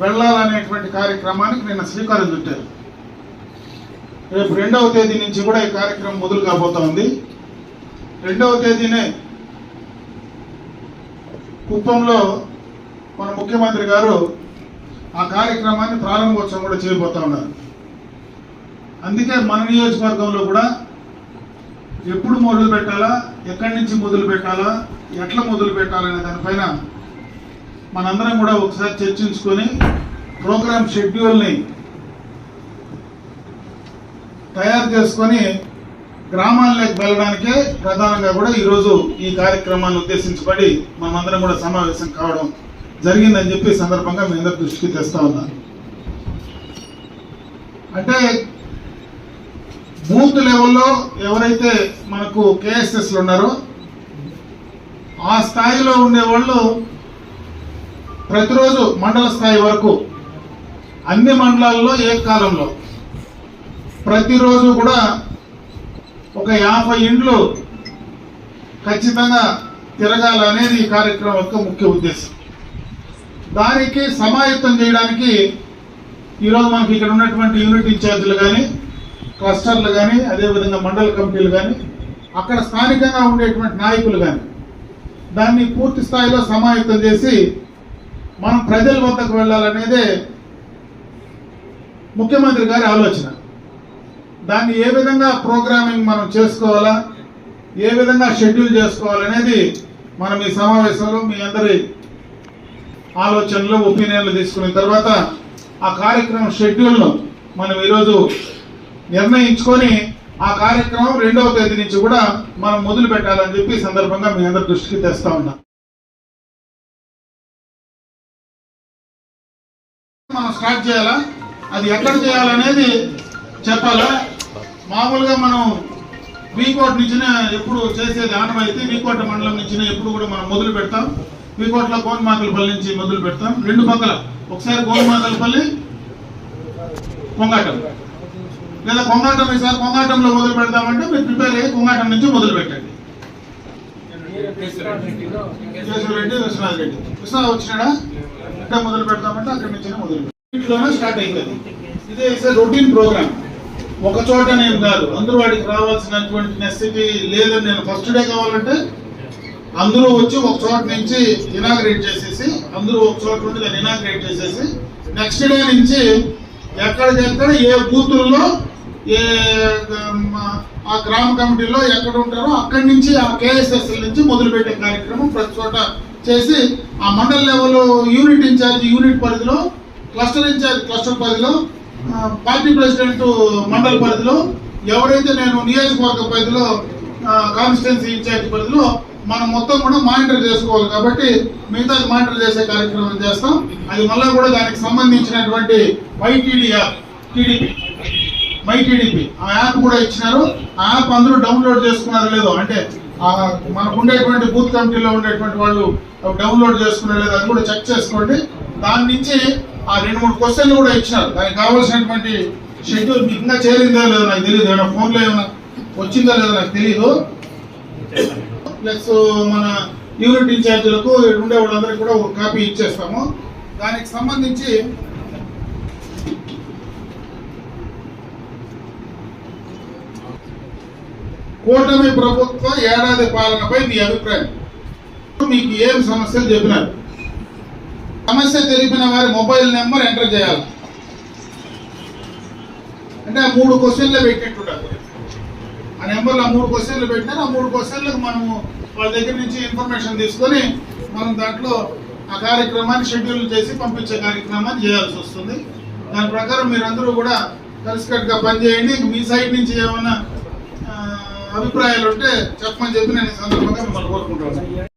వెళ్ళాలనేటువంటి కార్యక్రమానికి నిన్న శ్రీకారం చుట్టారు. రేపు రెండవ తేదీ నుంచి కూడా ఈ కార్యక్రమం మొదలు కాబోతా ఉంది. రెండవ తేదీనే కుప్పంలో మన ముఖ్యమంత్రి గారు ఆ కార్యక్రమాన్ని ప్రారంభోత్సవం కూడా చేయబోతా ఉన్నారు. అందుకే మన నియోజకవర్గంలో కూడా ఎప్పుడు మొదలు పెట్టాలా ఎక్కడి నుంచి మొదలు పెట్టాలా ఎట్లా మొదలు పెట్టాలనే దానిపైన మనందరం కూడా ఒకసారి చర్చించుకొని ప్రోగ్రామ్ షెడ్యూల్ని తయారు చేసుకొని గ్రామాల్లోకి వెళ్ళడానికే ప్రధానంగా కూడా ఈరోజు ఈ కార్యక్రమాన్ని ఉద్దేశించబడి మనమందరం కూడా సమావేశం కావడం జరిగిందని చెప్పి సందర్భంగా మీ అందరి దృష్టికి తెస్తా ఉన్నాను అంటే బూత్ లెవెల్లో ఎవరైతే మనకు కేఎస్ఎస్లు ఉన్నారో ఆ స్థాయిలో ఉండే వాళ్ళు ప్రతిరోజు మండల స్థాయి వరకు అన్ని మండలాల్లో ఏకకాలంలో ప్రతిరోజు కూడా ఒక యాభై ఇండ్లు ఖచ్చితంగా తిరగాలనేది ఈ కార్యక్రమం యొక్క ముఖ్య ఉద్దేశం. దానికి సమాయత్తం చేయడానికి ఈరోజు మనకి ఇక్కడ ఉన్నటువంటి యూనిట్ ఇన్ఛార్జీలు కానీ క్లస్టర్లు కానీ అదేవిధంగా మండల కమిటీలు కానీ అక్కడ స్థానికంగా ఉండేటువంటి నాయకులు కానీ దాన్ని పూర్తి స్థాయిలో సమాయత్తం చేసి మనం ప్రజల వద్దకు వెళ్ళాలనేదే ముఖ్యమంత్రి గారి ఆలోచన. దాన్ని ఏ విధంగా ప్రోగ్రామింగ్ మనం చేసుకోవాలా? ఏ విధంగా షెడ్యూల్ చేసుకోవాలనేది మనం ఈ సమావేశంలో మీ అందరి ఆలోచనలు ఒపీనియన్లు తీసుకున్న తర్వాత ఆ కార్యక్రమం షెడ్యూల్ను మనం ఈరోజు నిర్ణయించుకొని ఆ కార్యక్రమం రెండవ తేదీ నుంచి కూడా మనం మొదలు పెట్టాలని చెప్పి సందర్భంగా మీ అందరి దృష్టికి తెస్తా ఉన్నాం. మనం స్టార్ట్ చేయాలా? అది ఎక్కడ చేయాలనేది చెప్పాలా? మామూలుగా మనం వీకోట నుంచినే ఎప్పుడు చేసేది అయితే వీకోట మండలం నుంచినే ఎప్పుడు కూడా మనం మొదలు పెడతాం. వీకోటలో కోనమాకలపల్లి నుంచి మొదలు పెడతాం. రెండు పక్కల ఒకసారి కోనమాకలపల్లి కొంగాటం. లేదా కొంగాటం ఈసారి కొంగాటంలో మొదలు పెడతామంటే మీరు ప్రిపేర్ అయ్యి కొంగాటం నుంచి మొదలు పెట్టండి. కేశవరెడ్డి విశ్వనాథ్ రెడ్డి విశ్వనాథ్ వచ్చినాడా? ఎక్కడ మొదలు పెడతామంటే అక్కడి నుంచి మొదలు ఇంట్లోనే స్టార్ట్ అయింది అది. ఇదే రొటీన్ ప్రోగ్రామ్. ఒక చోట నేను కాదు అందరూ వాడికి రావాల్సినటువంటి నెసిటీ లేదని నేను ఫస్ట్ డే కావాలంటే అందరూ వచ్చి ఒక చోట నుంచి ఇనాగ్రేట్ చేసేసి అందరూ ఒక చోట నుండి దాన్ని ఇనాగ్రేట్ చేసేసి నెక్స్ట్ డే నుంచి ఎక్కడికెక్కడ ఏ బూతుల్లో ఏ ఆ గ్రామ కమిటీలో ఎక్కడ ఉంటారో అక్కడి నుంచి ఆ కేఎస్ఎస్ నుంచి మొదలుపెట్టే కార్యక్రమం ప్రతి చోట చేసి ఆ మండల లెవెల్ యూనిట్ ఇన్ఛార్జ్ యూనిట్ పరిధిలో క్లస్టర్ ఇన్ఛార్జ్ క్లస్టర్ పరిధిలో పార్టీ ప్రెసిడెంట్ మండల పరిధిలో ఎవరైతే నేను నియోజకవర్గ పరిధిలో కాన్స్టిట్యున్సీ ఇన్ఛార్జ్ పరిధిలో మనం మొత్తం కూడా మానిటర్ చేసుకోవాలి కాబట్టి మిగతా మానిటర్ చేసే కార్యక్రమం చేస్తాం. అది మళ్ళీ కూడా దానికి సంబంధించినటువంటి వైటీడీ టీడీపీ మై టీడీపీ. ఆ యాప్ కూడా ఇచ్చినారు. ఆ యాప్ అందరూ డౌన్లోడ్ చేసుకున్నారు లేదో అంటే మనకు ఉండేటువంటి బూత్ కమిటీలో ఉండేటువంటి వాళ్ళు డౌన్లోడ్ చేసుకున్నారు లేదో అది కూడా చెక్ చేసుకోండి. దాని నుంచి ఆ రెండు మూడు క్వశ్చన్లు కూడా ఇచ్చినారు. దానికి కావాల్సినటువంటి షెడ్యూల్ ఇంకా చేరిందో లేదో నాకు తెలియదు ఏమైనా ఫోన్లో ఏమైనా వచ్చిందో లేదో నాకు తెలియదు ప్లస్ మన యూనిట్ ఇన్ఛార్జీలకు ఉండే వాళ్ళందరికీ కూడా ఒక కాపీ ఇచ్చేస్తాము. దానికి సంబంధించి కూటమి ప్రభుత్వ ఏడాది పాలనపై మీ అభిప్రాయం? మీకు ఏం సమస్యలు చెప్పినారు? సమస్య తెలిపిన వారి మొబైల్ నెంబర్ ఎంటర్ చేయాలి. అంటే ఆ మూడు క్వశ్చన్లు పెట్టినట్టుంటారు ఆ నెంబర్లో ఆ మూడు క్వశ్చన్లు పెట్టినారు. ఆ మూడు క్వశ్చన్లకు మనము వాళ్ళ దగ్గర నుంచి ఇన్ఫర్మేషన్ తీసుకొని మనం దాంట్లో ఆ కార్యక్రమాన్ని షెడ్యూల్ చేసి పంపించే కార్యక్రమాన్ని చేయాల్సి వస్తుంది. దాని ప్రకారం మీరందరూ కూడా కలిసికట్టుగా పనిచేయండి. మీ సైడ్ నుంచి ఏమైనా అభిప్రాయాలు ఉంటే చెప్పమని చెప్పి నేను ఈ సందర్భంగా మిమ్మల్ని కోరుకుంటాను